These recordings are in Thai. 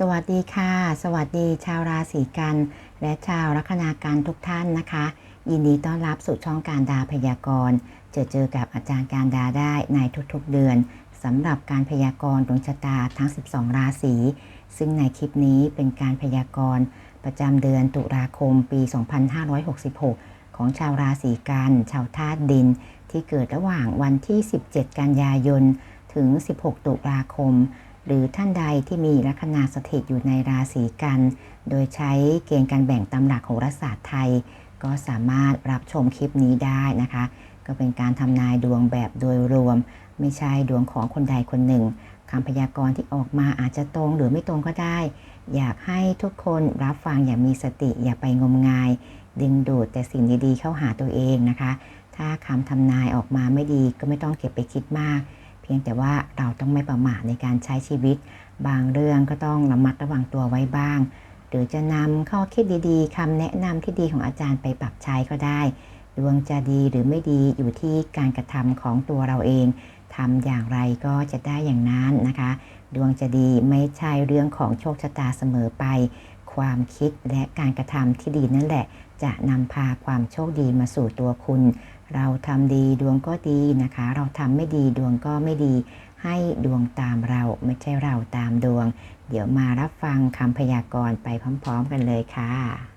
สวัสดีค่ะ สวัสดีชาวราศีกัน และชาวลัคนาการทุกท่านนะคะ ยินดีต้อนรับสู่ช่องการดาพยากรณ์เจอเจอกับอาจารย์การดาได้ในทุกๆเดือนสำหรับการพยากรณ์ดวงชะตาทั้ง 12 ราศีซึ่งในคลิปนี้เป็นการพยากรณ์ประจำเดือนตุลาคมปี 2566 ของชาวราศีกัน ชาวธาตุดิน ที่เกิดระหว่างวันที่ 17 กันยายน ถึง 16 ตุลาคม หรือท่านใดที่มีลัคนาสถิตอยู่ในราศีกัน โดยใช้เกณฑ์การแบ่งตำหลักโหราศาสตร์ไทย ก็สามารถรับชมคลิปนี้ได้นะคะ ก็เป็นการทำนายดวงแบบโดยรวม ไม่ใช่ดวงของคนใดคนหนึ่งคำพยากรณ์ที่ออกมาอาจจะตรงหรือไม่ตรงก็ได้ อยากให้ทุกคนรับฟังอย่างมีสติอย่าไปงมงาย ดึงดูดแต่สิ่งดีๆเข้าหาตัวเองนะคะ ถ้าคำทำนายออกมาไม่ดีก็ไม่ต้องเก็บไปคิดมาก เพียงแต่ว่าเราต้องไม่ประมาทในการใช้ชีวิต บางเรื่องก็ต้องระมัดระวังตัวไว้บ้าง หรือจะนำข้อคิดดีๆคำแนะนำที่ดีของอาจารย์ไปปรับใช้ก็ได้ ดวงจะดีหรือไม่ดีอยู่ที่การกระทำของตัวเราเองทำอย่างไรก็จะได้อย่างนั้นนะคะ ดวงจะดีไม่ใช่เรื่องของโชคชะตาเสมอไป ความคิดและการกระทำที่ดีนั่นแหละ จะนำพาความโชคดีมาสู่ตัวคุณ เราทำดีดวงก็ดีนะคะ เราทำไม่ดีดวงก็ไม่ดี ให้ดวงตามเราไม่ใช่เราตามดวง เดี๋ยวมารับฟังคำพยากรณ์ไปพร้อม ๆ กันเลยค่ะ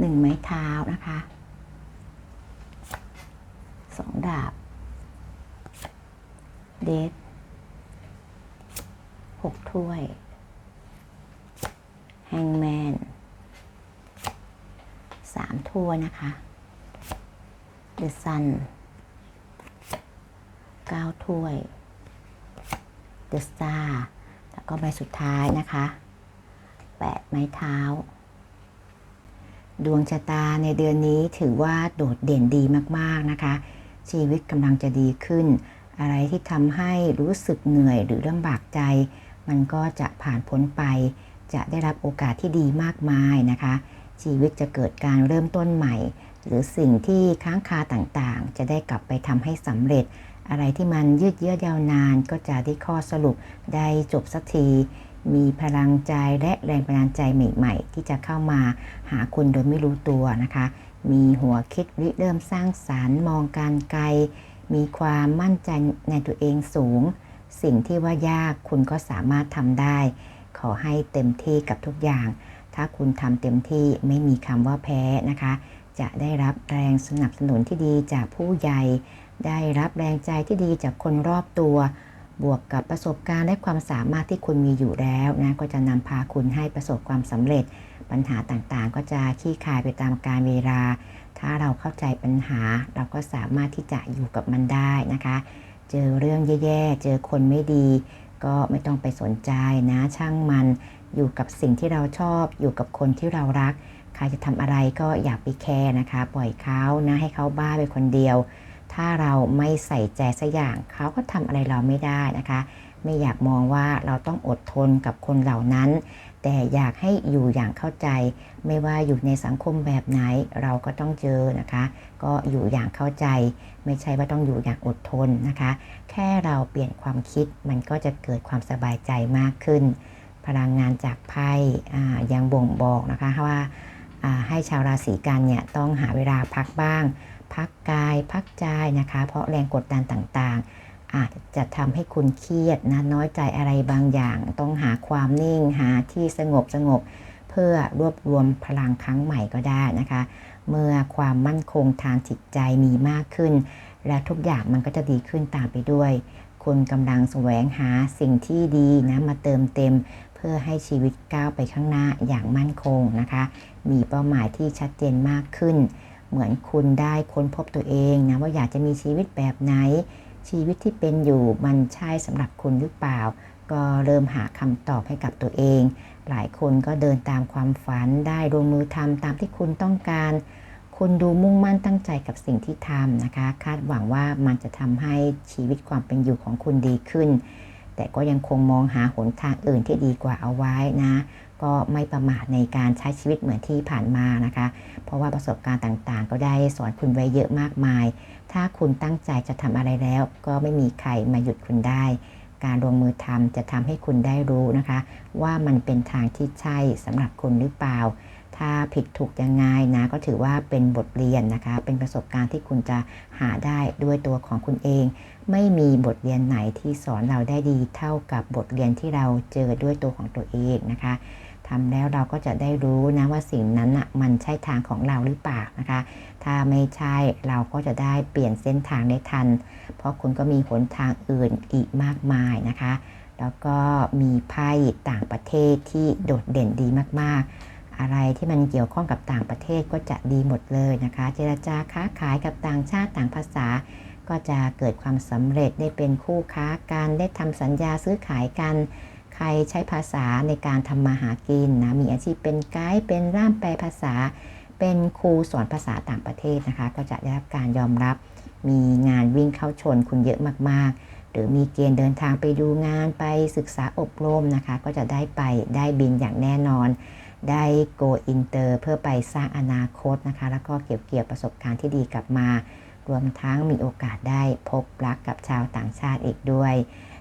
หนึ่งไม้เท้านะคะสองดาบ เดทหกถ้วย แฮงแมนสามถ้วยนะคะ เดอะซันเก้าถ้วย เดอะสตาร์แล้วก็ใบสุดท้ายนะคะแปดไม้เท้า ดวงชะตาในเดือนนี้ถือว่าโดดเด่นดีมากๆนะคะ ชีวิตกำลังจะดีขึ้น อะไรที่ทำให้รู้สึกเหนื่อยหรือลำบากใจ มันก็จะผ่านพ้นไป จะได้รับโอกาสที่ดีมากมายนะคะ ชีวิตจะเกิดการเริ่มต้นใหม่ หรือสิ่งที่ค้างคาต่างๆ จะได้กลับไปทำให้สำเร็จ อะไรที่มันยืดเยื้อยาวนานก็จะได้ข้อสรุปได้จบสักที มีพลังใจและแรงบันดาลใจใหม่ ๆ ที่จะเข้ามาหาคุณโดยไม่รู้ตัวนะคะ มีหัวคิดริเริ่มสร้างสารรค์มองการไกล มีความมั่นใจในตัวเองสูง สิ่งที่ว่ายากคุณก็สามารถทำได้ ขอให้เต็มที่กับทุกอย่าง ถ้าคุณทำเต็มที่ไม่มีคำว่าแพ้นะคะ จะได้รับแรงสนับสนุนที่ดีจากผู้ใหญ่ ได้รับแรงใจที่ดีจากคนรอบตัว บวกกับประสบการณ์และความสามารถที่คุณมีอยู่แล้วนะก็จะนำพาคุณให้ประสบความสำเร็จ ปัญหาต่างๆ ก็จะขี้คายไปตามกาลเวลา ถ้าเราเข้าใจปัญหา เราก็สามารถที่จะอยู่กับมันได้นะคะ เจอเรื่องแย่ๆ เจอคนไม่ดี ก็ไม่ต้องไปสนใจนะ ช่างมัน อยู่กับสิ่งที่เราชอบ อยู่กับคนที่เรารัก ใครจะทำอะไรก็อย่าไปแคร์นะคะ ปล่อยเขานะให้เขาบ้าไปคนเดียว ถ้าเราไม่ใส่ใจสักอย่างเขาก็ทำอะไรเราไม่ได้นะคะ ไม่อยากมองว่าเราต้องอดทนกับคนเหล่านั้น แต่อยากให้อยู่อย่างเข้าใจ ไม่ว่าอยู่ในสังคมแบบไหนเราก็ต้องเจอนะคะ ก็อยู่อย่างเข้าใจ ไม่ใช่ว่าต้องอยู่อย่างอดทนนะคะ แค่เราเปลี่ยนความคิดมันก็จะเกิดความสบายใจมากขึ้น พลังงานจากไพ่ยังบ่งบอกนะคะว่าให้ชาวราศีกันเนี่ยต้องหาเวลาพักบ้าง พักกายพักใจนะคะ เพราะแรงกดดันต่างๆ อาจจะทำให้คุณเครียดนะน้อยใจอะไรบางอย่าง ต้องหาความนิ่งหาที่สงบสงบเพื่อรวบรวมพลังครั้งใหม่ก็ได้นะคะ เมื่อความมั่นคงทางจิตใจมีมากขึ้น และทุกอย่างมันก็จะดีขึ้นตามไปด้วย คุณกำลังแสวงหาสิ่งที่ดีนะมาเติมเต็มเพื่อให้ชีวิตก้าวไปข้างหน้าอย่างมั่นคงนะคะ มีเป้าหมายที่ชัดเจนมากขึ้น เหมือนคุณได้ค้นพบตัวเองนะว่าอยากจะมีชีวิตแบบไหน ชีวิตที่เป็นอยู่มันใช่สำหรับคุณหรือเปล่า ก็เริ่มหาคำตอบให้กับตัวเอง หลายคนก็เดินตามความฝันได้ลงมือทำตามที่คุณต้องการ คุณดูมุ่งมั่นตั้งใจกับสิ่งที่ทำนะคะ คาดหวังว่ามันจะทำให้ชีวิตความเป็นอยู่ของคุณดีขึ้น แต่ก็ยังคงมองหาหนทางอื่นที่ดีกว่าเอาไว้นะ ก็ไม่ประมาทในการใช้ชีวิตเหมือนที่ผ่านมานะคะ เพราะว่าประสบการณ์ต่างๆ ก็ได้สอนคุณไว้เยอะมากมาย ถ้าคุณตั้งใจจะทำอะไรแล้ว ก็ไม่มีใครมาหยุดคุณได้ การลงมือทำจะทำให้คุณได้รู้นะคะ ว่ามันเป็นทางที่ใช่สำหรับคุณหรือเปล่า ถ้าผิดถูกยังไงนะก็ถือว่าเป็นบทเรียนนะคะ เป็นประสบการณ์ที่คุณจะหาได้ด้วยตัวของคุณเอง ไม่มีบทเรียนไหนที่สอนเราได้ดีเท่ากับบทเรียนที่เราเจอด้วยตัวของตัวเองนะคะ ทำแล้วเราก็จะได้รู้นะว่าสิ่งนั้นอะมันใช่ทางของเราหรือเปล่านะคะ ถ้าไม่ใช่เราก็จะได้เปลี่ยนเส้นทางได้ทัน เพราะคุณก็มีหนทางอื่นอีกมากมายนะคะ แล้วก็มีไพ่ต่างประเทศที่โดดเด่นดีมากๆ อะไรที่มันเกี่ยวข้องกับต่างประเทศก็จะดีหมดเลยนะคะ เจรจาค้าขายกับต่างชาติต่างภาษาก็จะเกิดความสำเร็จได้เป็นคู่ค้ากันได้ทำสัญญาซื้อขายกัน ครใช้ภาษาในการทำมาหากินนะมีอาชีพเป็นไกด์เป็นร่ามแปลภาษา เป็นครูสอนภาษาต่างประเทศนะคะ ก็จะได้รับการยอมรับ มีงานวิ่งเข้าชนคุณเยอะมากๆ หรือมีเกณฑ์เดินทางไปดูงานไปศึกษาอบรมนะคะ ก็จะได้ไปได้บินอย่างแน่นอน ได้โกอินเตอร์เพื่อไปสร้างอนาคตนะคะ แล้วก็เก็บเกี่ยวประสบการณ์ที่ดีกลับมา รวมทั้งมีโอกาสได้พบรักกับชาวต่างชาติอีกด้วย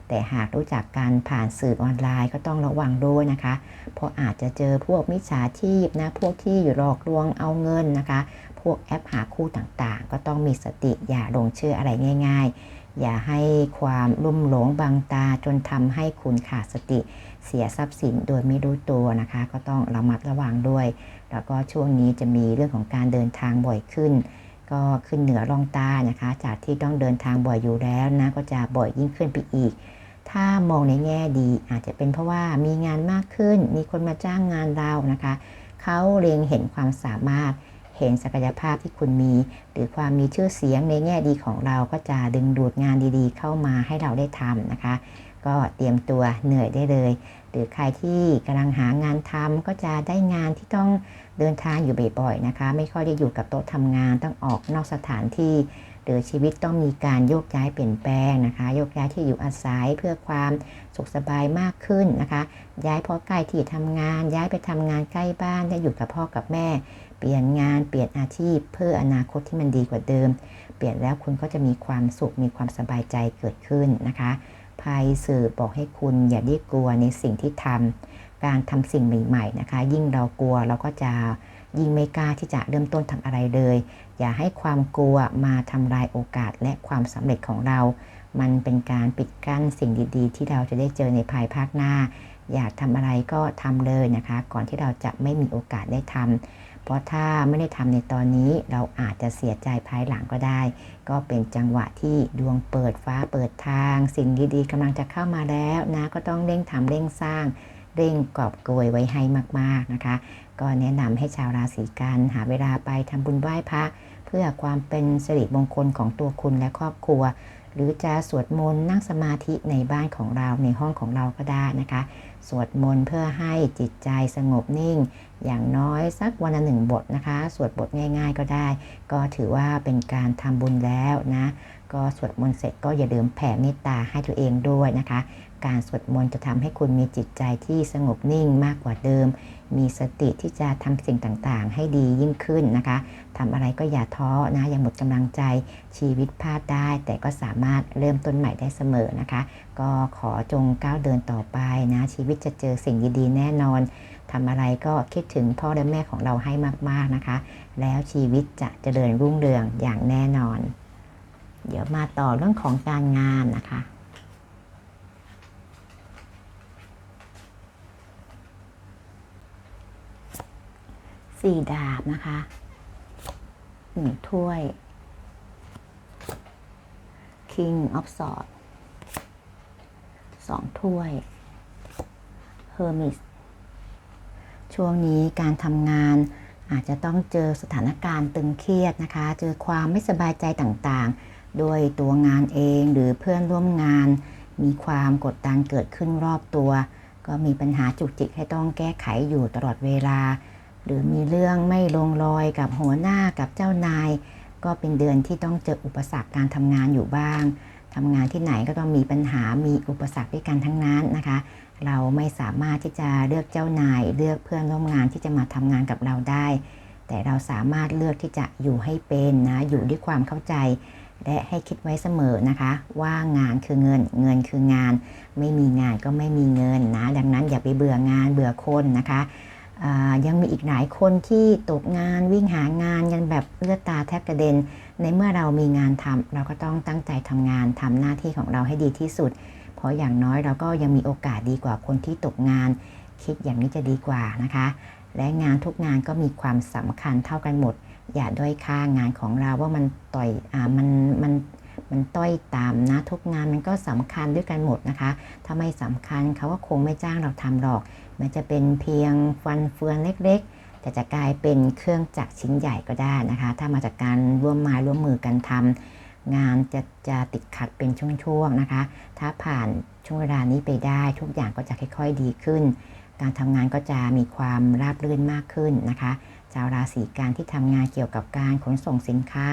แต่หากรู้จักการผ่านสื่อออนไลน์ก็ต้องระวังด้วยนะคะ เพราะอาจจะเจอพวกมิจฉาชีพนะ พวกที่หลอกลวงเอาเงินนะคะ พวกแอปหาคู่ต่างๆ ก็ต้องมีสติอย่าลงเชื่ออะไรง่าย ๆ อย่าให้ความลุ่มหลงบังตาจนทำให้คุณขาดสติ เสียทรัพย์สินโดยไม่รู้ตัวนะคะ ก็ต้องระมัดระวังด้วย แล้วก็ช่วงนี้จะมีเรื่องของการเดินทางบ่อยขึ้นก็ขึ้นเหนือล่องใต้นะคะ จากที่ต้องเดินทางบ่อยอยู่แล้วนะ ก็จะบ่อยยิ่งขึ้นไปอีก ถ้ามองในแง่ดี อาจจะเป็นเพราะว่ามีงานมากขึ้น มีคนมาจ้างงานเรานะคะ เขาเล็งเห็นความสามารถ เห็นศักยภาพที่คุณมี หรือความมีชื่อเสียงในแง่ดีของเราก็จะดึงดูดงานดีๆ เข้ามาให้เราได้ทำนะคะ ก็เตรียมตัวเหนื่อยได้เลย หรือใครที่กำลังหางานทำก็จะได้งานที่ต้องเดินทางอยู่บ่อยๆนะคะ ไม่ค่อยได้อยู่กับโต๊ะทำงานต้องออกนอกสถานที่ หรือชีวิตต้องมีการโยกย้ายเปลี่ยนแปลงนะคะ โยกย้ายที่อยู่อาศัยเพื่อความสุขสบายมากขึ้นนะคะ ย้ายเพราะใกล้ที่ทำงาน ย้ายไปทำงานใกล้บ้านได้อยู่กับพ่อกับแม่ เปลี่ยนงานเปลี่ยนอาชีพ เพื่ออนาคตที่มันดีกว่าเดิม เปลี่ยนแล้วคุณก็จะมีความสุขมีความสบายใจเกิดขึ้นนะคะภัยสื่อบอกให้คุณอย่าได้กลัวในสิ่งที่ทำการทำสิ่งใหม่ๆนะคะ ยิ่งเรากลัวเราก็จะยิ่งไม่กล้าที่จะเริ่มต้นทำอะไรเลย อย่าให้ความกลัวมาทำลายโอกาสและความสำเร็จของเรา มันเป็นการปิดกั้นสิ่งดีๆ ที่เราจะได้เจอในภายภาคหน้า อยากทำอะไรก็ทำเลยนะคะ ก่อนที่เราจะไม่มีโอกาสได้ทำเพราะถ้าไม่ได้ทำในตอนนี้เราอาจจะเสียใจภายหลังก็ได้ ก็เป็นจังหวะที่ดวงเปิดฟ้าเปิดทาง สิ่งดีๆกำลังจะเข้ามาแล้วนะก็ต้องเร่งทำเร่งสร้างเร่งกอบโกยไว้ให้มากๆนะคะ ก็แนะนำให้ชาวราศีกันหาเวลาไปทำบุญไหว้พระ เพื่อความเป็นสิริมงคลของตัวคุณและครอบครัว หรือจะสวดมนต์นั่งสมาธิในบ้านของเราในห้องของเราก็ได้นะคะ สวดมนต์เพื่อให้จิตใจสงบนิ่ง อย่างน้อยสักวันละหนึ่งบทนะคะ สวดบทง่ายๆก็ได้ ก็ถือว่าเป็นการทำบุญแล้วนะ ก็สวดมนต์เสร็จก็อย่าลืมแผ่เมตตาให้ตัวเองด้วยนะคะ การสวดมนต์จะทำให้คุณมีจิตใจที่สงบนิ่งมากกว่าเดิม มีสติที่จะทำสิ่งต่างๆ ให้ดียิ่งขึ้นนะคะทำอะไรก็อย่าท้อนะอย่าหมดกำลังใจชีวิตพลาดได้ แต่ก็สามารถเริ่มต้นใหม่ได้เสมอนะคะ ก็ขอจงก้าวเดินต่อไปนะ ชีวิตจะเจอสิ่งดีๆ แน่นอนทำอะไรก็คิดถึงพ่อและแม่ของเราให้มากๆนะคะ แล้วชีวิตจะเจริญรุ่งเรืองอย่างแน่นอน เดี๋ยวมาต่อเรื่องของการงานนะคะ สี่ดาบนะคะหนึ่งถ้วย King of Swords สองถ้วย Hermes ช่วงนี้การทำงานอาจจะต้องเจอสถานการณ์ตึงเครียดนะคะ เจอความไม่สบายใจต่างๆ โดยตัวงานเองหรือเพื่อนร่วมงาน มีความกดดันเกิดขึ้นรอบตัว ก็มีปัญหาจุกจิกให้ต้องแก้ไขอยู่ตลอดเวลา หรือมีเรื่องไม่ลงรอยกับหัวหน้ากับเจ้านาย ก็เป็นเดือนที่ต้องเจออุปสรรคการทำงานอยู่บ้าง ทำงานที่ไหนก็ต้องมีปัญหา มีอุปสรรคด้วยกันทั้งนั้นนะคะ เราไม่สามารถที่จะเลือกเจ้านาย เลือกเพื่อนร่วมงานที่จะมาทำงานกับเราได้ แต่เราสามารถเลือกที่จะอยู่ให้เป็นนะ อยู่ด้วยความเข้าใจ และให้คิดไว้เสมอนะคะ ว่างานคือเงิน เงินคืองาน ไม่มีงานก็ไม่มีเงินนะ ดังนั้นอย่าไปเบื่องานเบื่อคนนะคะ ยังมีอีกหลายคนที่ตกงานวิ่งหางานกันแบบเลือดตาแทบกระเด็น ในเมื่อเรามีงานทำเราก็ต้องตั้งใจทำงานทำหน้าที่ของเราให้ดีที่สุด เพราะอย่างน้อยเราก็ยังมีโอกาสดีกว่าคนที่ตกงาน คิดอย่างนี้จะดีกว่านะคะ และงานทุกงานก็มีความสำคัญเท่ากันหมด อย่าด้อยค่างานของเราว่ามันต่อยอมันมัน มันต้อยตามนะ ทุกงานมันก็สำคัญด้วยกันหมดนะคะ ถ้าไม่สำคัญเขาก็คงไม่จ้างเราทำหรอก มันจะเป็นเพียงฟันเฟืองเล็ก ๆ แต่จะกลายเป็นเครื่องจักรชิ้นใหญ่ก็ได้นะคะ ถ้ามาจากการร่วมม้ร่วมมือกันทำงานจะจะติดขัดเป็นช่วงๆนะคะ ถ้าผ่านช่วงเวลานี้ไปได้ทุกอย่างก็จะค่อยๆดีขึ้น การทำงานก็จะมีความราบรื่นมากขึ้นนะคะ ชาวราศีการที่ทำงานเกี่ยวกับการขนส่งสินค้า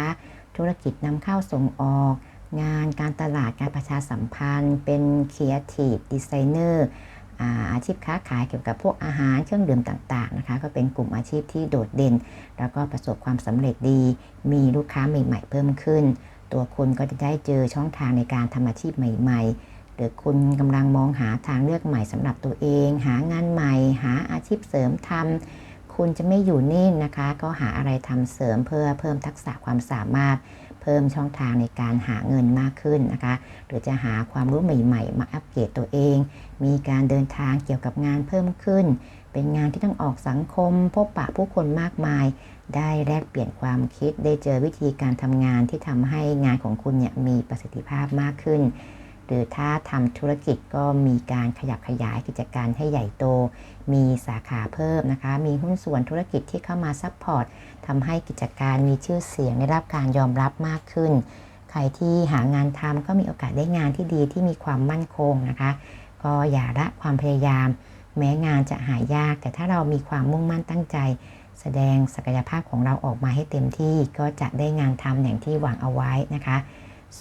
ธุรกิจนำเข้าส่งออก งานการตลาดการประชาสัมพันธ์ เป็น Creative Designer อาชีพค้าขายเกี่ยวกับพวกอาหารเครื่องดื่มต่างๆนะคะ ก็เป็นกลุ่มอาชีพที่โดดเด่น แล้วก็ประสบความสำเร็จดี มีลูกค้าใหม่ ๆ เพิ่มขึ้น ตัวคุณก็จะได้เจอช่องทางในการทำอาชีพใหม่ ๆหรือคุณกำลังมองหาทางเลือกใหม่สำหรับตัวเอง หางานใหม่ หาอาชีพเสริมทำ คุณจะไม่อยู่นิ่งนะคะ ก็หาอะไรทำเสริมเพื่อเพิ่มทักษะความสามารถ เพิ่มช่องทางในการหาเงินมากขึ้นนะคะ หรือจะหาความรู้ใหม่ ๆ มาอัปเกรดตัวเอง มีการเดินทางเกี่ยวกับงานเพิ่มขึ้น เป็นงานที่ต้องออกสังคม พบปะผู้คนมากมาย ได้แลกเปลี่ยนความคิด ได้เจอวิธีการทำงานที่ทำให้งานของคุณเนี่ยมีประสิทธิภาพมากขึ้น รือถ้าทำธุรกิจก็มีการขยับขยายกิจการให้ใหญ่โต มีสาขาเพิ่มนะคะ มีหุ้นส่วนธุรกิจที่เข้ามาซัพพอร์ตทำให้กิจการมีชื่อเสียงได้รับการยอมรับมากขึ้น ใครที่หางานทำก็มีโอกาสได้งานที่ดีที่มีความมั่นคงนะคะ ก็อย่าละความพยายาม แม้งานจะหายาก แต่ถ้าเรามีความมุ่งมั่นตั้งใจ แสดงศักยภาพของเราออกมาให้เต็มที่ก็จะได้งานทำอย่างที่หวังเอาไว้นะคะ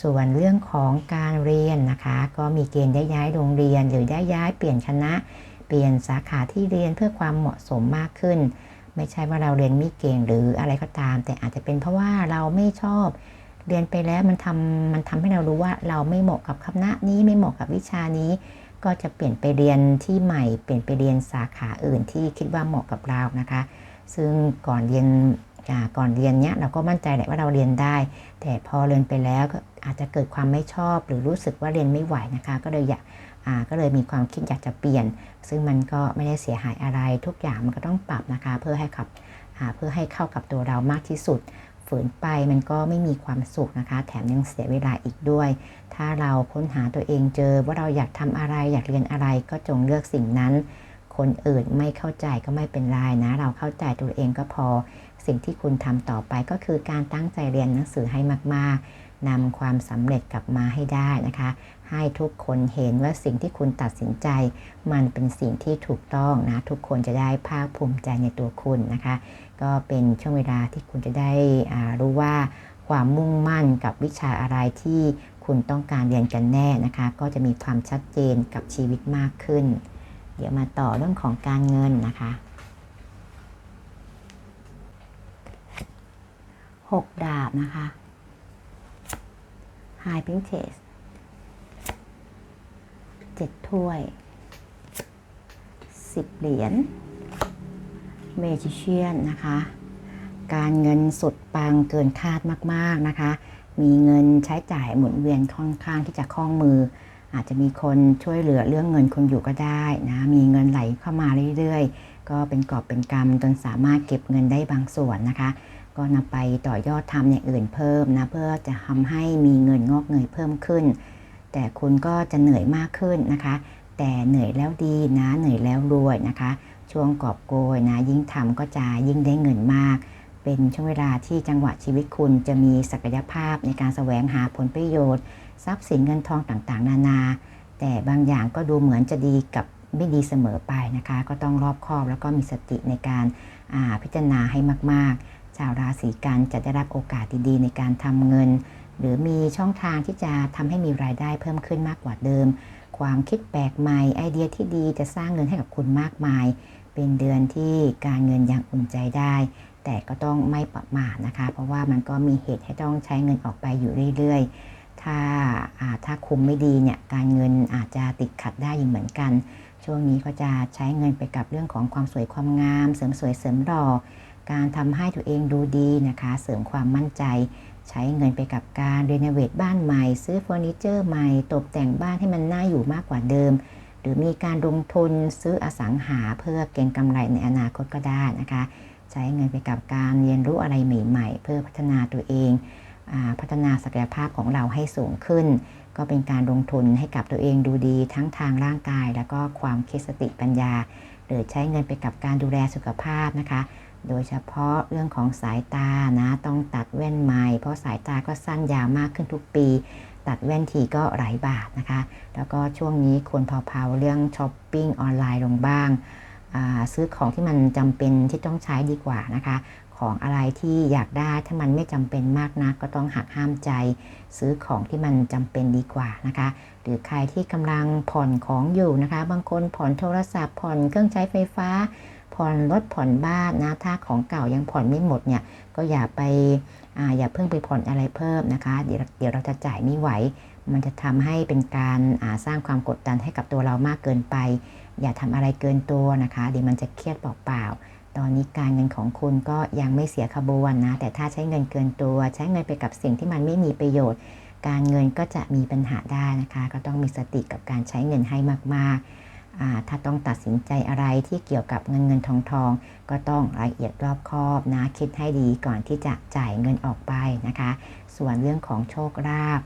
ส่วนเรื่องของการเรียนนะคะ ก็มีเกณฑ์ได้ย้ายโรงเรียน หรือได้ย้ายเปลี่ยนคณะ เปลี่ยนสาขาที่เรียนเพื่อความเหมาะสมมากขึ้น ไม่ใช่ว่าเราเรียนไม่เก่งหรืออะไรก็ตาม แต่อาจจะเป็นเพราะว่าเราไม่ชอบ เรียนไปแล้วมันทำมันทำให้เรารู้ว่าเราไม่เหมาะกับคณะนี้ไม่เหมาะกับวิชานี้ ก็จะเปลี่ยนไปเรียนที่ใหม่ เปลี่ยนไปเรียนสาขาอื่นที่คิดว่าเหมาะกับเรานะคะ ซึ่งก่อนเรียน ก่อนเรียนเนี้ยเราก็มั่นใจแหละว่าเราเรียนได้ แต่พอเรียนไปแล้วก็อาจจะเกิดความไม่ชอบ หรือรู้สึกว่าเรียนไม่ไหวนะคะ ก็เลยอยากก็เลยมีความคิดอยากจะเปลี่ยน ซึ่งมันก็ไม่ได้เสียหายอะไร ทุกอย่างมันก็ต้องปรับนะคะ เพื่อให้ขับเพื่อให้เข้ากับตัวเรามากที่สุด ฝืนไปมันก็ไม่มีความสุขนะคะ แถมยังเสียเวลาอีกด้วย ถ้าเราค้นหาตัวเองเจอว่าเราอยากทำอะไรอยากเรียนอะไรก็จงเลือกสิ่งนั้น คนอื่นไม่เข้าใจก็ไม่เป็นไรนะ เราเข้าใจตัวเองก็พอ สิ่งที่คุณทำต่อไปก็คือการตั้งใจเรียนหนังสือให้มาก ๆนำความสำเร็จกลับมาให้ได้นะคะ ให้ทุกคนเห็นว่าสิ่งที่คุณตัดสินใจ มันเป็นสิ่งที่ถูกต้องนะทุกคนจะได้ภาคภูมิใจในตัวคุณนะคะ ก็เป็นช่วงเวลาที่คุณจะได้รู้ว่าความมุ่งมั่นกับวิชาอะไรที่คุณต้องการเรียนกันแน่นะคะ ก็จะมีความชัดเจนกับชีวิตมากขึ้น เดี๋ยวมาต่อเรื่องของการเงินนะคะ 6 ดาบนะคะ High Princess เจ็ดถ้วยสิบเหรียญ Magician นะคะ การเงินสุดปังเกินคาดมาก ๆ นะคะ มีเงินใช้จ่ายหมุนเวียนค่อนข้างที่จะคล่องมือ อาจจะมีคนช่วยเหลือเรื่องเงินคุณอยู่ก็ได้นะ มีเงินไหลเข้ามาเรื่อย ๆ ก็เป็นกอบเป็นกำจนสามารถเก็บเงินได้บางส่วนนะคะ ก็นำไปต่อยอดทำอย่างอื่นเพิ่มนะ เพื่อจะทำให้มีเงินงอกเงยเพิ่มขึ้น แต่คุณก็จะเหนื่อยมากขึ้นนะคะ แต่เหนื่อยแล้วดีนะ เหนื่อยแล้วรวยนะคะ ช่วงกอบโกยนะ ยิ่งทำก็จะยิ่งได้เงินมาก เป็นช่วงเวลาที่จังหวะชีวิตคุณจะมีศักยภาพในการแสวงหาผลประโยชน์ ทรัพย์สินเงินทองต่างๆ นานา แต่บางอย่างก็ดูเหมือนจะดีกับไม่ดีเสมอไปนะคะ ก็ต้องรอบคอบแล้วก็มีสติในการพิจารณาให้มากๆ ชาวราศีกันจะได้รับโอกาสดีๆในการทำเงิน หรือมีช่องทางที่จะทำให้มีรายได้เพิ่มขึ้นมากกว่าเดิม ความคิดแปลกใหม่ไอเดียที่ดีจะสร้างเงินให้กับคุณมากมาย เป็นเดือนที่การเงินยังอุ่นใจได้ แต่ก็ต้องไม่ประมาทนะคะ เพราะว่ามันก็มีเหตุให้ต้องใช้เงินออกไปอยู่เรื่อยๆ ถ้าถ้าคุมไม่ดีเนี่ยการเงินอาจจะติดขัดได้อยู่เหมือนกัน ช่วงนี้ก็จะใช้เงินไปกับเรื่องของความสวยความงาม เสริมสวยเสริมหล่อ การทำให้ตัวเองดูดีนะคะ เสริมความมั่นใจ ใช้เงินไปกับการรีโนเวทบ้านใหม่ ซื้อเฟอร์นิเจอร์ใหม่ ตกแต่งบ้านให้มันน่าอยู่มากกว่าเดิม หรือมีการลงทุนซื้ออสังหาเพื่อเก็งกำไรในอนาคตก็ได้นะคะ ใช้เงินไปกับการเรียนรู้อะไรใหม่ ๆ เพื่อพัฒนาตัวเองพัฒนาศักยภาพของเราให้สูงขึ้น ก็เป็นการลงทุนให้กับตัวเองดูดีทั้งทางร่างกาย แล้วก็ความคิดสติปัญญา หรือใช้เงินไปกับการดูแลสุขภาพนะคะ โดยเฉพาะเรื่องของสายตานะต้องตัดแว่นใหม่ เพราะสายตาก็สั้นยาวมากขึ้นทุกปี ตัดแว่นทีก็หลายบาทนะคะ แล้วก็ช่วงนี้ควรเผาๆเรื่องช้อปปิ้งออนไลน์ลงบ้างซื้อของที่มันจำเป็นที่ต้องใช้ดีกว่านะคะ ของอะไรที่อยากได้ถ้ามันไม่จำเป็นมากนะกก็ต้องหักห้ามใจ ซื้อของที่มันจำเป็นดีกว่านะคะ หรือใครที่กำลังผ่อนของอยู่นะคะ บางคนผ่อนโทรศัพท์ผ่อนเครื่องใช้ไฟฟ้า ผ่อนรถผ่อนบ้านนะ ถ้าของเก่ายังผ่อนไม่หมดเนี่ย ก็อย่าไปออย่าเพิ่งไปผ่อนอะไรเพิ่มนะคะ เดี๋ยวเดี๋ยวเราจะจ่ายไม่ไหว มันจะทำให้เป็นการสร้างความกดดันให้กับตัวเรามากเกินไป อย่าทำอะไรเกินตัวนะคะ เดี๋ยวมันจะเครียดเปล่าๆ ตอนนี้การเงินของคุณก็ยังไม่เสียขบวนนะ แต่ถ้าใช้เงินเกินตัว ใช้เงินไปกับสิ่งที่มันไม่มีประโยชน์ การเงินก็จะมีปัญหาได้นะคะ ก็ต้องมีสติกับการใช้เงินให้มากๆ ถ้าต้องตัดสินใจอะไรที่เกี่ยวกับเงินเงินทองทอง ก็ต้องละเอียดรอบคอบนะคิดให้ดีก่อนที่จะจ่ายเงินออกไปนะคะ ส่วนเรื่องของโชคลาภ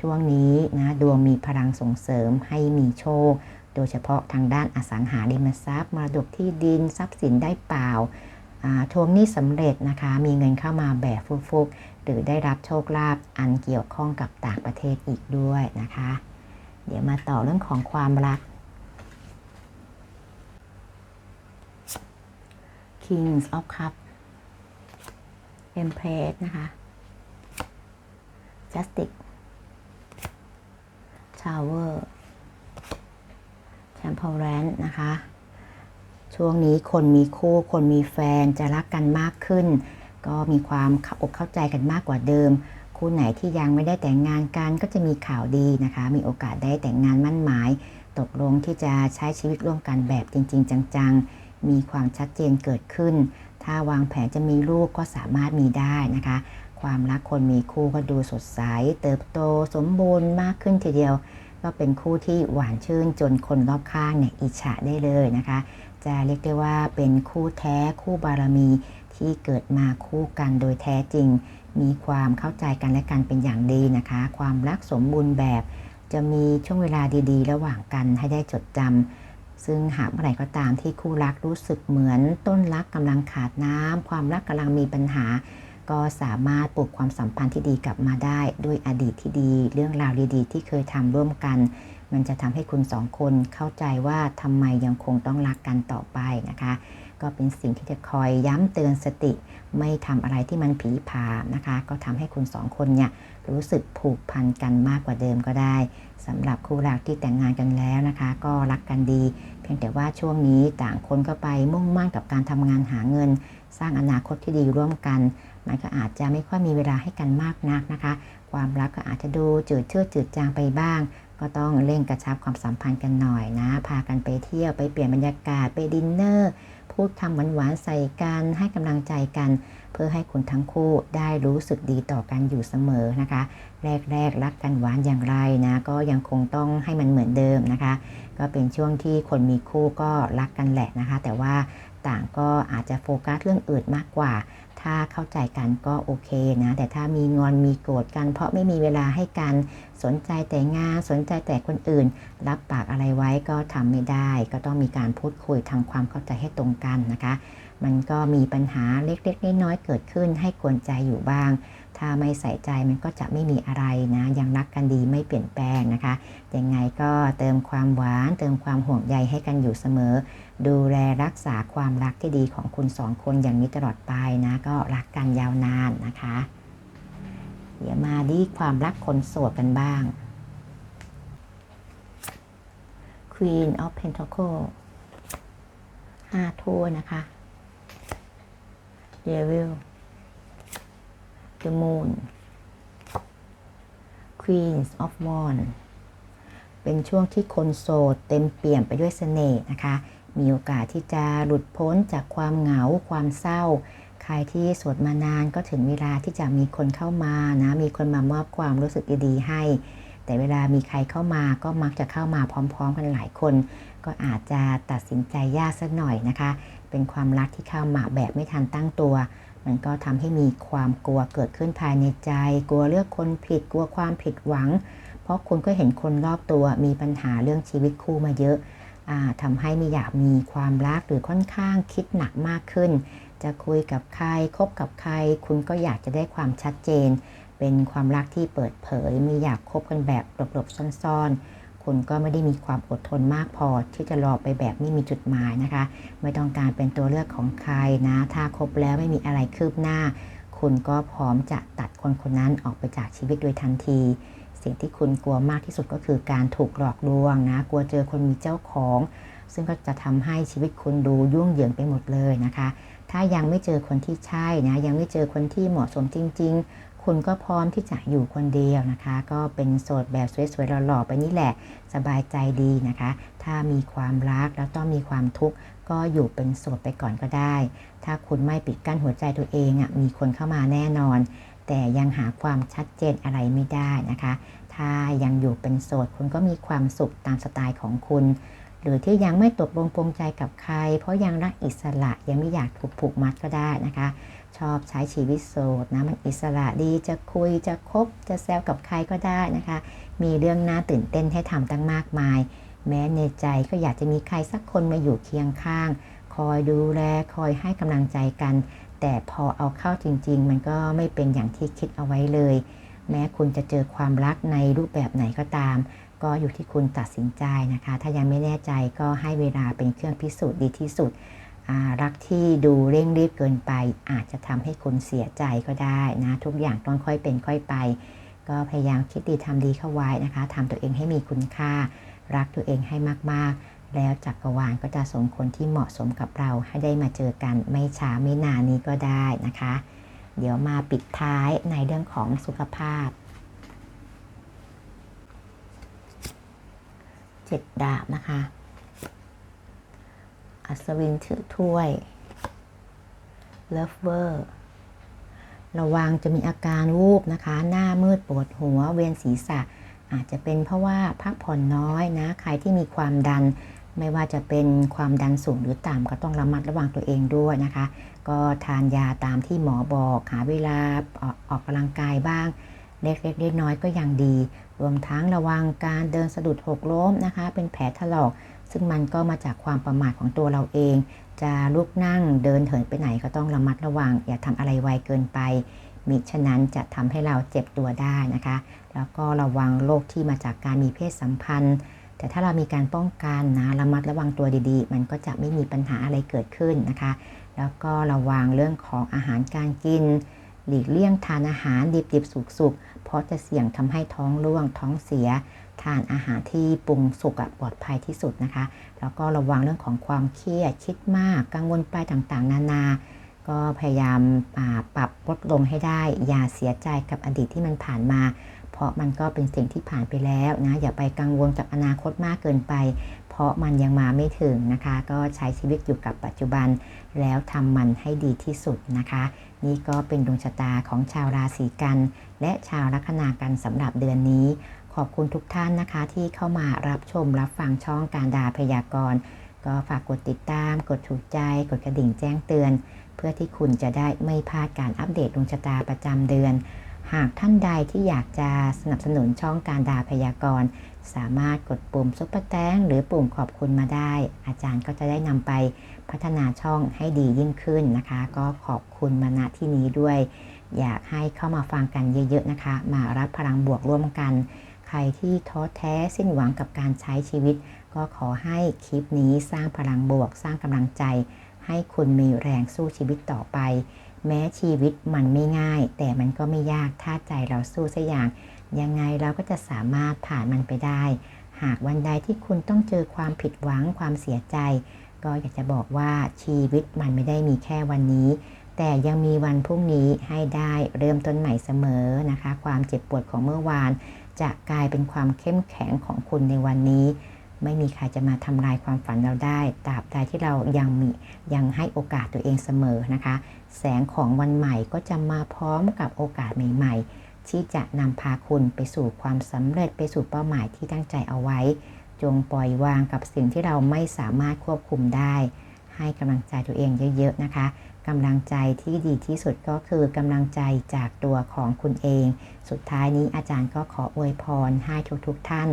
ช่วงนี้นะดวงมีพลังส่งเสริมให้มีโชค โดยเฉพาะทางด้านอสังหาริมทรัพย์มรดกที่ดินทรัพย์สินได้เปล่าทวงหนี้สำเร็จนะคะ มีเงินเข้ามาแบบฟุกๆหรือได้รับโชคลาภอันเกี่ยวข้องกับต่างประเทศอีกด้วยนะคะ เดี๋ยวมาต่อเรื่องของความรัก Kings of Cup Empress นะคะ Justice Tower Temperance นะคะ ช่วงนี้คนมีคู่คนมีแฟนจะรักกันมากขึ้น ก็มีความอกเข้าใจกันมากกว่าเดิม คู่ไหนที่ยังไม่ได้แต่งงานกันก็จะมีข่าวดีนะคะ มีโอกาสได้แต่งงานมั่นหมาย ตกลงที่จะใช้ชีวิตร่วมกันแบบจริง ๆ จังๆ มีความชัดเจนเกิดขึ้น ถ้าวางแผนจะมีลูกก็สามารถมีได้นะคะ ความรักคนมีคู่ก็ดูสดใส เติบโตสมบูรณ์มากขึ้นทีเดียว ก็เป็นคู่ที่หวานชื่นจนคนรอบข้างเนี่ยอิจฉาได้เลยนะคะ จะเรียกได้ว่าเป็นคู่แท้คู่บารมีที่เกิดมาคู่กันโดยแท้จริง มีความเข้าใจกันและกันเป็นอย่างดีนะคะ ความรักสมบูรณ์แบบ จะมีช่วงเวลาดีๆ ระหว่างกันให้ได้จดจำ ซึ่งหากเมื่อไหร่ก็ตามที่คู่รักรู้สึกเหมือนต้นรักกำลังขาดน้ำความรักกำลังมีปัญหา ก็สามารถปลุกความสัมพันธ์ที่ดีกลับมาได้ด้วยอดีตที่ดี เรื่องราวดีๆ ที่เคยทำร่วมกัน มันจะทำให้คุณสองคนเข้าใจว่าทำไมยังคงต้องรักกันต่อไปนะคะ ก็เป็นสิ่งที่จะคอยย้ำเตือนสติ ไม่ทำอะไรที่มันผีผานะคะ ก็ทำให้คุณสองคนเนี่ยรู้สึกผูกพันกันมากกว่าเดิมก็ได้สำหรับคู่รักที่แต่งงานกันแล้วนะคะ ก็รักกันดี เพียงแต่ว่าช่วงนี้ต่างคนก็ไปมุ่งมั่นกับการทำงานหาเงิน สร้างอนาคตที่ดีร่วมกัน มันก็อาจจะไม่ค่อยมีเวลาให้กันมากนักนะคะ ความรักก็อาจจะดูจืดเชือดจืดจางไปบ้างก็ต้องเร่งกระชับความสัมพันธ์กันหน่อยนะ พากันไปเที่ยวไปเปลี่ยนบรรยากาศไปดินเนอร์ พูดคำหวานๆใส่กันให้กำลังใจกัน พื่อให้คุณทั้งคู่ได้รู้สึกดีต่อกันอยู่เสมอนะคะ แรกๆรักกันหวานอย่างไรนะ ก็ยังคงต้องให้มันเหมือนเดิมนะคะ ก็เป็นช่วงที่คนมีคู่ก็รักกันแหละนะคะ แต่ว่าต่างก็อาจจะโฟกัสเรื่องอื่นมากกว่า ถ้าเข้าใจกันก็โอเคนะ แต่ถ้ามีงอนมีโกรธกัน เพราะไม่มีเวลาให้กัน สนใจแต่งาน สนใจแต่คนอื่น รับปากอะไรไว้ก็ทำไม่ได้ ก็ต้องมีการพูดคุยทำความเข้าใจให้ตรงกันนะคะ มันก็มีปัญหาเล็กๆน้อยๆเกิดขึ้นให้กวนใจอยู่บ้าง ถ้าไม่ใส่ใจมันก็จะไม่มีอะไรนะ ยังรักกันดีไม่เปลี่ยนแปลงนะคะ ยังไงก็เติมความหวาน เติมความห่วงใยให้กันอยู่เสมอ ดูแลรักษาความรักที่ดีของคุณสองคนอย่างนี้ตลอดไปนะ ก็รักกันยาวนานนะคะ เดี๋ยวมาดีความรักคนโสดกันบ้าง Queen of Pentacle ห้าถ้วยนะคะ Devil The Moon Queens of Wands เป็นช่วงที่คนโสดเต็มเปี่ยมไปด้วยเสน่ห์นะคะ มีโอกาสที่จะหลุดพ้นจากความเหงาความเศร้า ใครที่โสดมานานก็ถึงเวลาที่จะมีคนเข้ามานะ มีคนมามอบความรู้สึกดีๆให้ แต่เวลามีใครเข้ามาก็มักจะเข้ามาพร้อม ๆ กันหลายคน ก็อาจจะตัดสินใจยากสักหน่อยนะคะ เป็นความรักที่เข้ามาแบบไม่ทันตั้งตัว มันก็ทำให้มีความกลัวเกิดขึ้นภายในใจ กลัวเลือกคนผิด กลัวความผิดหวัง เพราะคุณก็เห็นคนรอบตัวมีปัญหาเรื่องชีวิตคู่มาเยอะทำให้ไม่อยากมีความรักหรือค่อนข้างคิดหนักมากขึ้น จะคุยกับใครคบกับใคร คุณก็อยากจะได้ความชัดเจน เป็นความรักที่เปิดเผย ไม่อยากคบกันแบบหลบๆซ่อนๆ คุณก็ไม่ได้มีความอดทนมากพอที่จะรอไปแบบไม่มีจุดหมายนะคะ ไม่ต้องการเป็นตัวเลือกของใครนะ ถ้าคบแล้วไม่มีอะไรคืบหน้า คุณก็พร้อมจะตัดคนคนนั้นออกไปจากชีวิตโดยทันที สิ่งที่คุณกลัวมากที่สุดก็คือการถูกหลอกลวงนะ กลัวเจอคนมีเจ้าของ ซึ่งก็จะทำให้ชีวิตคุณดูยุ่งเหยิงไปหมดเลยนะคะ ถ้ายังไม่เจอคนที่ใช่นะ ยังไม่เจอคนที่เหมาะสมจริง ๆ คุณก็พร้อมที่จะอยู่คนเดียวนะคะ ก็เป็นโสดแบบสวยๆหล่อๆไปนี่แหละ สบายใจดีนะคะ ถ้ามีความรักแล้วต้องมีความทุกข์ก็อยู่เป็นโสดไปก่อนก็ได้ ถ้าคุณไม่ปิดกั้นหัวใจตัวเองอะมีคนเข้ามาแน่นอน แต่ยังหาความชัดเจนอะไรไม่ได้นะคะ ถ้ายังอยู่เป็นโสดคุณก็มีความสุขตามสไตล์ของคุณ หรือที่ยังไม่ตกลงปรงใจกับใคร เพราะยังรักอิสระยังไม่อยากถูกผูกมัดก็ได้นะคะ ชอบใช้ชีวิตโสดนะมันอิสระดีจะคุยจะคบจะแซวกับใครก็ได้นะคะ มีเรื่องน่าตื่นเต้นให้ทำตั้งมากมาย แม้ในใจก็อยากจะมีใครสักคนมาอยู่เคียงข้าง คอยดูแลคอยให้กำลังใจกัน แต่พอเอาเข้าจริง ๆ มันก็ไม่เป็นอย่างที่คิดเอาไว้เลย แม้คุณจะเจอความรักในรูปแบบไหนก็ตาม ก็อยู่ที่คุณตัดสินใจนะคะ ถ้ายังไม่แน่ใจก็ให้เวลาเป็นเครื่องพิสูจน์ดีที่สุด รักที่ดูเร่งรีบเกินไป อาจจะทำให้คุณเสียใจก็ได้นะ ทุกอย่างต้องค่อยเป็นค่อยไป ก็พยายามคิดดีทำดีเข้าไว้นะคะทำตัวเองให้มีคุณค่า รักตัวเองให้มากๆ แล้วจักรวาลก็จะส่งคนที่เหมาะสมกับเราให้ได้มาเจอกันไม่ช้าไม่นานนี้ก็ได้นะคะ เดี๋ยวมาปิดท้ายในเรื่องของสุขภาพ เจ็ดดาบนะคะ อัศวินถือถ้วยเลิฟเวอร์ระวังจะมีอาการวูบนะคะ หน้ามืดปวดหัวเวียนศีรษะ อาจจะเป็นเพราะว่าพักผ่อนน้อยนะ ใครที่มีความดัน ไม่ว่าจะเป็นความดันสูงหรือต่ำก็ต้องระมัดระวังตัวเองด้วยนะคะ ก็ทานยาตามที่หมอบอกหาเวลาออกออกกำลังกายบ้าง เล็กๆน้อยๆก็ยังดี รวมทั้งระวังการเดินสะดุดหกล้มนะคะ เป็นแผลถลอก ซึ่งมันก็มาจากความประมาทของตัวเราเอง จะลุกนั่งเดินเหินไปไหนก็ต้องระมัดระวัง อย่าทำอะไรไวเกินไป มิฉะนั้นจะทำให้เราเจ็บตัวได้นะคะ แล้วก็ระวังโรคที่มาจากการมีเพศสัมพันธ์ แต่ถ้าเรามีการป้องกันนะระมัดระวังตัวดีๆ มันก็จะไม่มีปัญหาอะไรเกิดขึ้นนะคะ แล้วก็ระวังเรื่องของอาหารการกิน หลีกเลี่ยงทานอาหารดิบๆ สุกๆ เพราะจะเสี่ยงทำให้ท้องร่วงท้องเสีย ทานอาหารที่ปรุงสุกปลอดภัยที่สุดนะคะ แล้วก็ระวังเรื่องของความเครียดคิดมากกังวลไปต่างๆ นานา ก็พยายามปรับลดลงให้ได้ อย่าเสียใจกับอดีตที่มันผ่านมา เพราะมันก็เป็นสิ่งที่ผ่านไปแล้วนะอย่าไปกังวลกับอนาคตมากเกินไปเพราะมันยังมาไม่ถึงนะคะ ก็ใช้ชีวิตอยู่กับปัจจุบัน แล้วทำมันให้ดีที่สุดนะคะนี่ก็เป็นดวงชะตาของชาวราศีกัน และชาวลัคนากันสำหรับเดือนนี้ ขอบคุณทุกท่านนะคะ ที่เข้ามารับชมรับฟังช่องการดาพยากรณ์ ก็ฝากกดติดตาม กดถูกใจ กดกระดิ่งแจ้งเตือน เพื่อที่คุณจะได้ไม่พลาดการอัปเดตดวงชะตาประจำเดือน หากท่านใดที่อยากจะสนับสนุนช่องการดาพยากรณ์ สามารถกดปุ่มซุปเปอร์แตงหรือปุ่มขอบคุณมาได้ อาจารย์ก็จะได้นำไปพัฒนาช่องให้ดียิ่งขึ้นนะคะ ก็ขอบคุณมาณที่นี้ด้วย อยากให้เข้ามาฟังกันเยอะๆนะคะ มารับพลังบวกร่วมกัน ใครที่ท้อแท้สิ้นหวังกับการใช้ชีวิต ก็ขอให้คลิปนี้สร้างพลังบวก สร้างกำลังใจ ให้คุณมีแรงสู้ชีวิตต่อไป แม้ชีวิตมันไม่ง่าย แต่มันก็ไม่ยากถ้าใจเราสู้สักอย่าง ยังไงเราก็จะสามารถผ่านมันไปได้ หากวันใดที่คุณต้องเจอความผิดหวังความเสียใจ ก็อยากจะบอกว่าชีวิตมันไม่ได้มีแค่วันนี้ แต่ยังมีวันพรุ่งนี้ให้ได้เริ่มต้นใหม่เสมอนะคะ ความเจ็บปวดของเมื่อวาน จะกลายเป็นความเข้มแข็งของคุณในวันนี้ ไม่มีใครจะมาทำลายความฝันเราได้ตราบใดที่เรายังมียังให้โอกาสตัวเองเสมอนะคะ แสงของวันใหม่ก็จะมาพร้อมกับโอกาสใหม่ ๆ ที่จะนำพาคุณไปสู่ความสำเร็จไปสู่เป้าหมายที่ตั้งใจเอาไว้ จงปล่อยวางกับสิ่งที่เราไม่สามารถควบคุมได้ ให้กำลังใจตัวเองเยอะๆนะคะกำลังใจที่ดีที่สุดก็คือกำลังใจจากตัวของคุณเอง สุดท้ายนี้อาจารย์ก็ขออวยพรให้ทุกๆทท่าน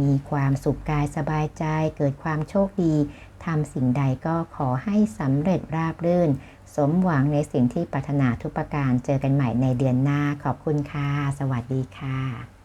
มีความสุขกายสบายใจ เกิดความโชคดีทำสิ่งใดก็ขอให้สำเร็จราบรื่น สมหวังในสิ่งที่ปรารถนาทุกประการ เจอกันใหม่ในเดือนหน้า ขอบคุณค่ะ สวัสดีค่ะ